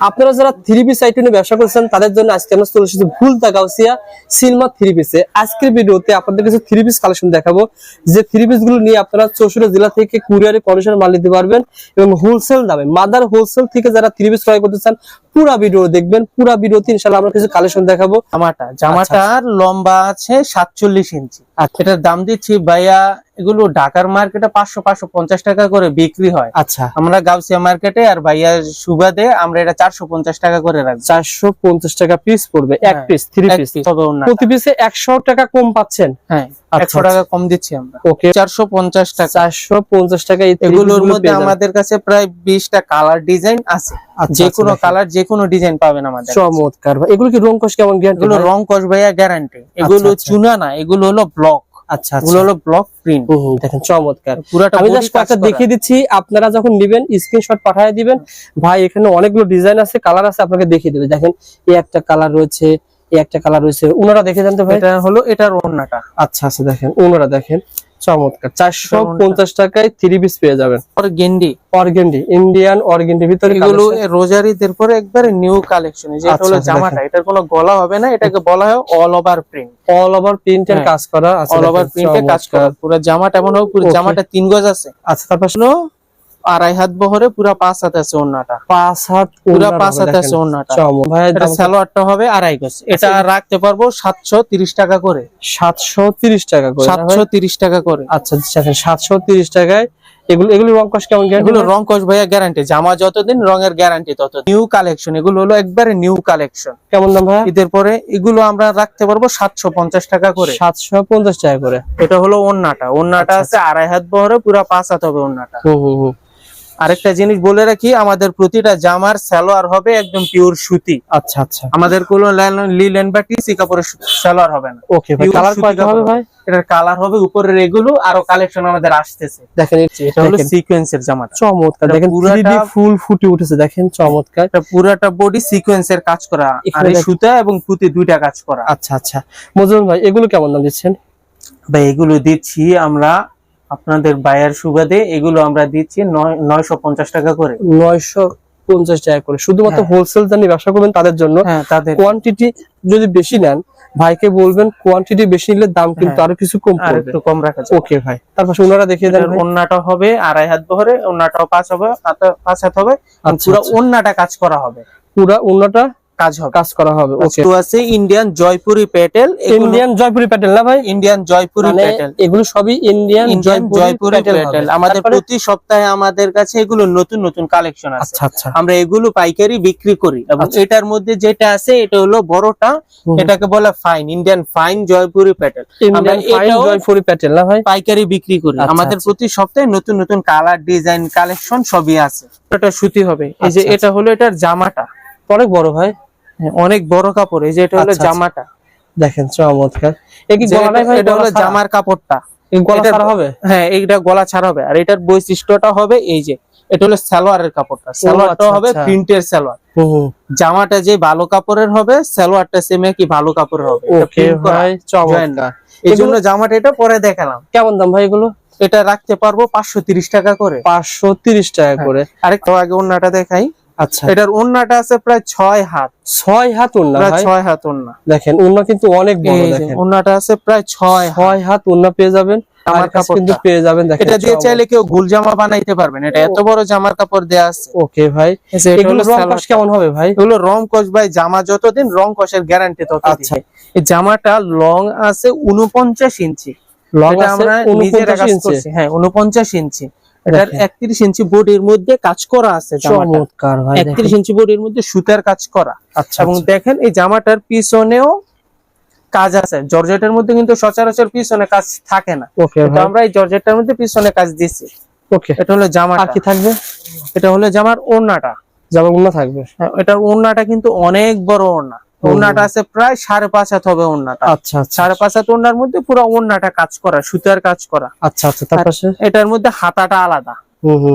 আপনারা যারা three piece আইটেমে ব্যবসা করছেন, তাদের জন্য আজকে আমরা চলে এসেছি ভুল গাউসিয়া সিলমা থ্রি পিসে আজকের ভিডিওতে আপনাদের কিছু থ্রি পিস কালেকশন দেখাবো। যে থ্রি পিসগুলো নিয়ে আপনারা চৌষট্টি জেলা থেকে কুরিয়ারে কন্ডিশন মাল নিতে পারবেন এবং হোলসেল দামে মাদার হোলসেল থেকে যারা থ্রি পিস ক্রয় করতে চান পুরা ভিডিও দেখবেন পুরা ভিডিওতে ইনশাল্লাহ আমরা কিছু কালেকশন দেখাবো। জামাটা জামাটার লম্বা আছে সাতচল্লিশ ইঞ্চি। এটার দাম দিচ্ছি ভাইয়া এগুলো ঢাকার মার্কেটে পাঁচশো পাঁচশো পঞ্চাশ টাকা করে বিক্রি হয়। আচ্ছা। আমরা গাউসিয়া মার্কেটে আর ভাইয়া সুবাদে আমরা এটা চারশো পঞ্চাশ টাকা করে রাখব। চারশো পঞ্চাশ টাকা পিস পড়বে এক পিস থ্রি পিস প্রতি পিসে একশো টাকা কম পাচ্ছেন? হ্যাঁ আচ্ছা, একশো টাকা কম দিচ্ছি আমরা। ওকে চারশো পঞ্চাশ টাকা। চারশো পঞ্চাশ টাকা এগুলোর মধ্যে আমাদের কাছে প্রায় বিশটা কালার ডিজাইন আছে। আচ্ছা, যে আচ্ছা, কোনো কালার যে কোনো ডিজাইন পাবেন আমাদের চমৎকার এগুলো কি রং কষ কেমন গ্যারান্টি এগুলো রং কস ভাইয়া গ্যারান্টি এগুলো আচ্ছা। চুনা না এগুলো হলো ব্লক আচ্ছা এগুলো আচ্ছা হলো ব্লক প্রিন্ট দেখেন চমৎকার। পুরাটা আমি জাস্ট কয়েকটা দেখিয়ে দিচ্ছি আপনারা যখন নিবেন স্ক্রিনশট পাঠিয়ে দিবেন। ভাই এখানে অনেকগুলো ডিজাইন আছে কালার আছে আপনাকে দেখিয়ে দেবে। দেখেন এই একটা কালার রয়েছে এই একটা কালার রয়েছে। ওনারা দেখে জানতে ভাই এটা হলো এটার আচ্ছা আচ্ছা দেখেন ওনারা দেখেন। চমৎকার। চারশো পঞ্চাশ টাকায় থ্রি পিস পেয়ে যাবেন। আর অর্গেন্ডি ইন্ডিয়ান অর্গেন্ডি ভিতরে এগুলো collection। রোজারিদের পরে একবারে নিউ কালেকশন যেটা আচ্ছা, হলো আচ্ছা, জামাটা এটার কোনো গলা হবে না এটাকে বলা হয় all over print all over প্রিন্টের কাজ করা আছে অল ওভার দেখেন, কাজ করা পুরো জামাটা এমন হবে পুরো জামাটা তিন গজ আছে। আচ্ছা তারপর আড়াই হাত বহরে পুরো পাঁচ হাত আছে ওড়নাটা। পাঁচ হাত পুরা পাঁচ হাত আছে ওড়নাটা। এটা আচ্ছা, সালোয়ারটা হবে আড়াই গজ। এটা রাখতে পারব সাতশো তিরিশ টাকা করে। সাতশো তিরিশ টাকা করে সাতশো তিরিশ টাকা করে। আচ্ছা দেখেন সাতশো তিরিশ টাকায়। এগুলো এগুলো রং কষ্ট কেমন এগুলো রং কস ভাইয়া গ্যারান্টি জামা যতদিন রঙের গ্যারান্টি তত নিউ কালেকশন এগুলো হলো একবারে নিউ কালেকশন কেমন দাম ভাই ঈদের পরে এগুলো আমরা রাখতে পারব সাতশো পঞ্চাশ টাকা করে। সাতশো পঞ্চাশ টাকা করে। এটা হলো ওন্নাটা ওন্নাটা আচ্ছা, আছে আড়াই হাত বহরে পুরো পাঁচ হাত হবে ওন্নাটা আরেকটা জিনিস বলে রাখি আমাদের প্রতিটা জামার সালোয়ার হবে একদম পিওর সুতি। আচ্ছা আচ্ছা। আমাদের কোনো লিলেন বা টিসি কাপড়ের সালোয়ার হবে না। ওকে ভাই কালার কয়টা হবে ভাই? এটার কালার হবে উপরের এগুলো আরও কালেকশন আমাদের আসতেছে। দেখেন এটা হলো সিকোয়েন্সের জামাটা। চমৎকার দেখেন পুরাটা- 3D ফুল ফুটে উঠেছে দেখেন চমৎকার। এটা পুরাটা বডি সিকোয়েন্সের কাজ করা। আর সুতা এবং পুঁতি দুইটা কাজ করা। আচ্ছা আচ্ছা। মজুর ভাই এগুলো কেমন দাম দিচ্ছেন? ভাই এগুলো দিচ্ছি আমরা আপনাদের বায়ার সুবাদে এগুলো আমরা দিচ্ছি নয়- নয়শো পঞ্চাশ টাকা করে নয়শো পঞ্চাশ টাকা করে শুধুমাত্র হ্যাঁ। হোলসেল জানি ব্যবসা করবেন তাদের জন্য হ্যাঁ তাদের কোয়ান্টিটি যদি বেশি নেন ভাইকে বলবেন কোয়ান্টিটি বেশি নিলে দাম কিন্তু হ্যাঁ। আরও কিছু কম আর পড়বে একটু কম রাখা যায় ওকে ভাই তারপর ওনারা দেখিয়ে দেন। ওন্নাটা হবে আড়াই হাত বহরে ওন্নাটাও পাঁচ হবে পাঁচ হাত হবে আচ্ছা, পুরো আচ্ছা। ওন্নাটা কাজ করা হবে পুরা ওনাটা কাজ হবে। কাজ করা হবে ওকে আছে ইন্ডিয়ান জয়পুরি প্যাটেল ইন্ডিয়ান জয়পুরি প্যাটেল না ভাই? ইন্ডিয়ান জয়পুরি প্যাটেল এগুলো সবই ইন্ডিয়ান জয়পুরি প্যাটেল আমাদের প্রতি সপ্তাহে আমাদের কাছে এগুলো নতুন নতুন কালেকশন আছে। আচ্ছা আচ্ছা। আমরা এগুলো পাইকারি বিক্রি করি এবং আচ্ছা। এটার মধ্যে যেটা আছে এটা হলো বড়টা। এটাকে বলে fine Indian fine Jaipuri Patel Indian আমরা ফাইন জয়পুরি প্যাটেল না ভাই? পাইকারি বিক্রি করি। আমাদের। প্রতি সপ্তাহে নতুন নতুন কালার ডিজাইন কালেকশন সবই আছে। এটা সুতি হবে। এই যে এটা হলো এটার জামাটা। অনেক বড় ভাই। হ্যাঁ, অনেক বড় কাপড় এই যে এটা হলো আচ্ছা, আচ্ছা। জামাটা। দেখেন চমৎকার। এ কি গলা ভাই এটা হলো জামার কাপড়টা। গলা ছাড়া হবে? হ্যাঁ এইটা গলা ছাড়া হবে। আর এটার বৈশিষ্ট্যটা হবে এই যে এটা হলো সালোয়ারের কাপড়টা। সালোয়ারটা আচ্ছা, হবে। প্রিন্টের সালোয়ার। জামাটা যে ভালো কাপড়ের হবে সালোয়ারটা সেম কি ভালো কাপড়ের হবে। ওকে। ভাই চমৎকার। এই জন্য জামাটা এটা পরে দেখালাম। কেমন দাম ভাই এগুলো? এটা রাখতে পারব পাঁচশো তিরিশ টাকা করে। পাঁচশো তিরিশ টাকা হ্যাঁ। করে। আরেকটু আগে ওন্নাটা দেখাই। আচ্ছা। এটার ওন্নাটা আছে প্রায় ছয় হাত। ছয় হাত উন্না ছয় হাত ওন্না। দেখেন উন্না কিন্তু অনেক বড় এই দেখেন। ওন্নাটা আছে প্রায় ছয় ছয় হাত পেয়ে যাবেন আমার আমার কিন্তু পেয়ে যাবেন দেখেন এটা দিয়ে চাইলে কেউ গুল জামা বানাইতে পারবেন। এটা এত বড় জামার কাপড় দেয়া আছে। ওকে ভাই। এগুলো রং। কেমন হবে ভাই? এগুলো রং কস ভাই জামা যতদিন রং কষের গ্যারান্টি তত আচ্ছা। এই জামাটা লং আছে উনপঞ্চাশ ইঞ্চি। লং আছে আমরা নিজেরা কাজ ইঞ্চি। করছি। হ্যাঁ উনপঞ্চাশ ইঞ্চি। এটার দেখেন। একত্রিশ ইঞ্চি বডির মধ্যে কাজ করা আছে চমৎকার ভাই একত্রিশ। ইঞ্চি বডির মধ্যে সুতার কাজ করা। আচ্ছা এবং আচ্ছা। দেখেন এই জামাটার পিছনেও কাজ আছে। জর্জেটের মধ্যে কিন্তু সচরাচর পিছনে কাজ থাকে না। ওকে আমরা এই জর্জেটটার মধ্যে পিছনে কাজ দিচ্ছি ওকে। এটা হলো আর জামাটা কি থাকবে? এটা হলো জামার ওড়নাটা। জামা উন্না থাকবে। হ্যাঁ, এটার ওড়নাটা কিন্তু অনেক বড় ওড়না। আছে প্রায় সাড়ে পাঁচ হাত হবে আচ্ছা আচ্ছা সাড়ে পাঁচ হাত ওড়নার মধ্যে পুরো কাজ করা সুতার কাজ করা। আচ্ছা আচ্ছা এটার মধ্যে হাতাটা আলাদা।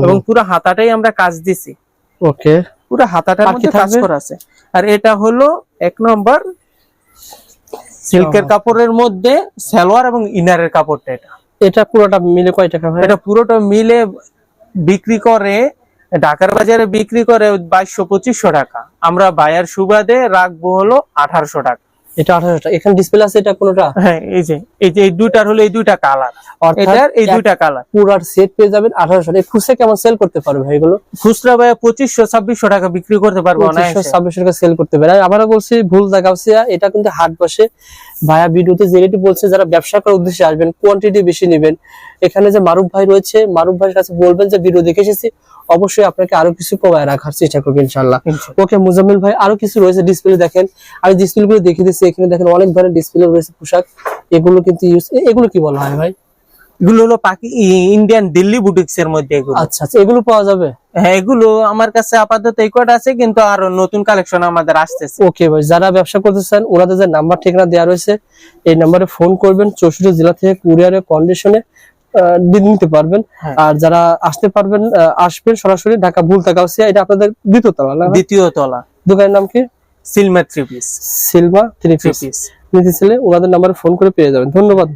এবং পুরো হাতাটাই আমরা কাজ দিছি। ওকে। পুরো হাতাটার মধ্যে কাজ করা আছে। আর এটা হলো এক নম্বর সিল্কের কাপড়ের মধ্যে সালোয়ার এবং ইনারের কাপড়টা এটা। এটা পুরোটা মিলে কয় টাকা এটা পুরোটা মিলে বিক্রি করে ঢাকার বাজারে বিক্রি করে বাইশশো পঁচিশশো টাকা। আমরা বায়ার সুবাদে রাখব হলো আঠারোশো টাকা। এটা আঠারোশো টাকা। এখানে ডিসপ্লে আছে এটা কোনোটা? হ্যাঁ এই যে এই যে এই দুইটার হলো এই দুইটা কালার এটার এই দুইটা কালার পুরার সেট পেয়ে যাবেন আঠারোশো টাকা। খুচরা কেমন সেল করতে পারবে ভাই এগুলো? খুচরা ভাইয়া পঁচিশশো ছাব্বিশশো টাকা বিক্রি করতে পারব না পঁচিশশো ছাব্বিশশো টাকা সেল করতে পারে আর বলছি ভুল দেখাচ্ছি এটা কিন্তু হাট বসে। ভাইয়া ভিডিওতে যে বলছে যারা ব্যবসা করার উদ্দেশ্যে আসবেন কোয়ান্টিটি বেশি নেবেন। এখানে যে মারুফ ভাই রয়েছে মারুফ ভাইয়ের কাছে বলবেন যে ভিডিও দেখে এসেছি। অবশ্যই আপনাকে আরও কিছু কমায় রাখার চেষ্টা করবেন ইনশাল্লাহ ওকে মুজাম্মিল ভাই আরও কিছু রয়েছে ডিসপ্লে দেখেন। আমি ডিসপ্লে গুলো দেখিয়ে দিচ্ছি। এখানে দেখেন অনেক ধরনের ডিসপ্লে রয়েছে পোশাক। এগুলো কিন্তু ইউজ এগুলো কি বলা হয় ভাই? এগুলো হলো পাকি ইন্ডিয়ান দিল্লি বুটিক্স এর মধ্যে এগুলো। আচ্ছা আচ্ছা এগুলো পাওয়া যাবে? হ্যাঁ এগুলো আমার কাছে আপাতত এই কটা আছে কিন্তু আরও নতুন কালেকশন আমাদের আসতেছে। ওকে ভাই যারা ব্যবসা করতে চান ওনাদের যে নাম্বার ঠিকানা দেওয়া রয়েছে এই নাম্বারে ফোন করবেন চৌষট্টি জেলা থেকে কুরিয়ারের কন্ডিশনে নিতে পারবেন। হ্যাঁ। আর যারা আসতে পারবেন আসবেন সরাসরি ঢাকা ভুল থাকা এটা আপনাদের দ্বিতীয় তলা দ্বিতীয় তলা। দোকানের নাম কি? সিলমার three piece silver three piece নিতে চাইলে ওনাদের নাম্বারে ফোন করে পেয়ে যাবেন। ধন্যবাদ।